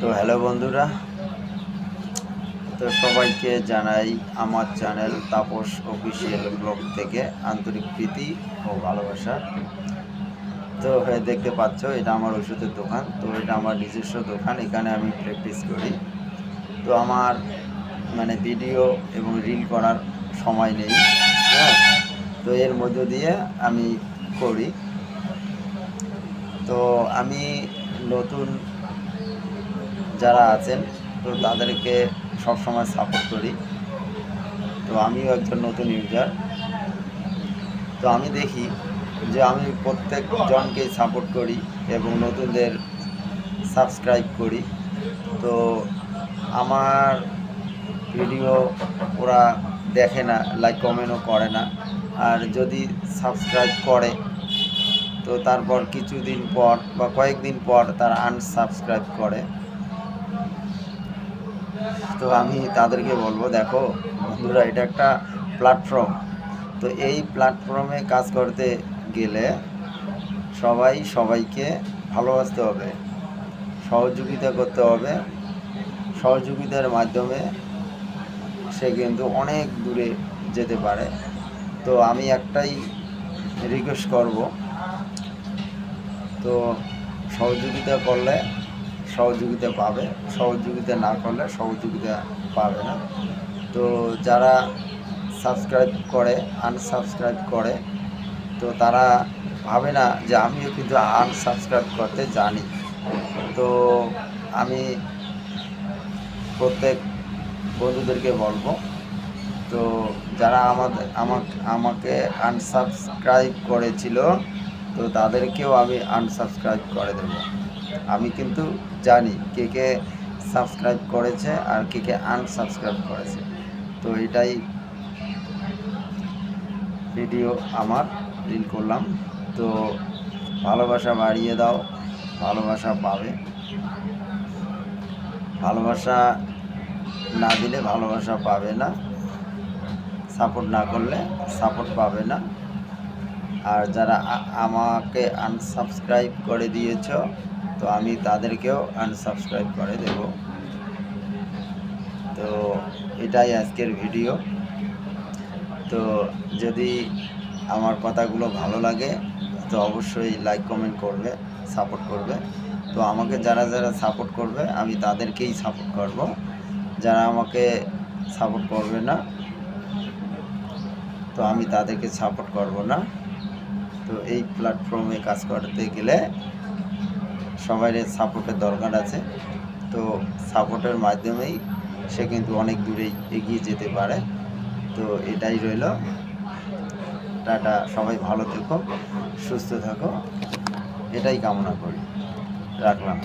তো হ্যালো বন্ধুরা। তো সবাইকে জানাই আমার চ্যানেল তাপস অফিসিয়াল ব্লগ থেকে আন্তরিক প্রীতি ও ভালোবাসা। তো দেখতে পাচ্ছ, এটা আমার ওষুধের দোকান। তো এটা আমার নিজস্ব দোকান, এখানে আমি প্র্যাকটিস করি। তো আমার মানে ভিডিও এবং রিল করার সময় নেই হ্যাঁ? তো এর মধ্য দিয়ে আমি করি। তো আমি নতুন যারা আছেন, তো তাদেরকে সবসময় সাপোর্ট করি। তো আমিও একজন নতুন ইউজার তো আমি দেখি যে আমি প্রত্যেক জনকেই সাপোর্ট করি এবং নতুনদের সাবস্ক্রাইব করি। তো আমার ভিডিও ওরা দেখে না লাইক কমেন্টও করে না। আর যদি সাবস্ক্রাইব করে, তো তারপর কিছুদিন পর বা কয়েকদিন পর তারা আনসাবস্ক্রাইব করে। তো আমি তাদেরকে বলব, দেখো বন্ধুরা, এটা একটা প্ল্যাটফর্ম তো এই প্ল্যাটফর্মে কাজ করতে গেলে সবাই সবাইকে ভালোবাসতে হবে, সহযোগিতা করতে হবে। সহযোগিতার মাধ্যমে সে কিন্তু অনেক দূরে যেতে পারে। তো আমি একটাই রিকোয়েস্ট করব, তো সহযোগিতা করলে সহযোগিতা পাবে। সহযোগিতা না করলে সহযোগিতা পাবে না। তো যারা সাবস্ক্রাইব করে আনসাবস্ক্রাইব করে, তো তারা ভাবে না যে আমিও কিন্তু আনসাবস্ক্রাইব করতে জানি। তো আমি প্রত্যেক বন্ধুদেরকে বলব, তো যারা আমাদের আমাকে আমাকে আনসাবস্ক্রাইব করেছিল, তো তাদেরকেও আমি আনসাবস্ক্রাইব করে দেব। আমি কিন্তু জানি কে কে সাবস্ক্রাইব করেছে আর কে কে আনসাবস্ক্রাইব করেছে। তো এটাই ভিডিও আমার রিল করলাম। তো ভালোবাসা বাড়িয়ে দাও, ভালোবাসা পাবে। ভালোবাসা না দিলে ভালোবাসা পাবে না। সাপোর্ট না করলে সাপোর্ট পাবে না। আর যারা আমাকে আনসাবস্ক্রাইব করে দিয়েছ, তো আমি তাদেরকেও আনসাবস্ক্রাইব করে দেব। তো এটাই আজকের ভিডিও তো যদি আমার কথাগুলো ভালো লাগে, তো অবশ্যই লাইক কমেন্ট করবে সাপোর্ট করবে। তো আমাকে যারা যারা সাপোর্ট করবে, আমি তাদেরকেই সাপোর্ট করব। যারা আমাকে সাপোর্ট করবে না, তো আমি তাদেরকে সাপোর্ট করব না। তো এই প্ল্যাটফর্মে কাজ করতে গেলে সবাইয়ের সাপোর্টের দরকার আছে। তো সাপোর্টের মাধ্যমেই সে কিন্তু অনেক দূরেই এগিয়ে যেতে পারে। তো এটাই রইল। টাটা, সবাই ভালো থেকো, সুস্থ থাকো। এটাই কামনা করি। রাখলাম।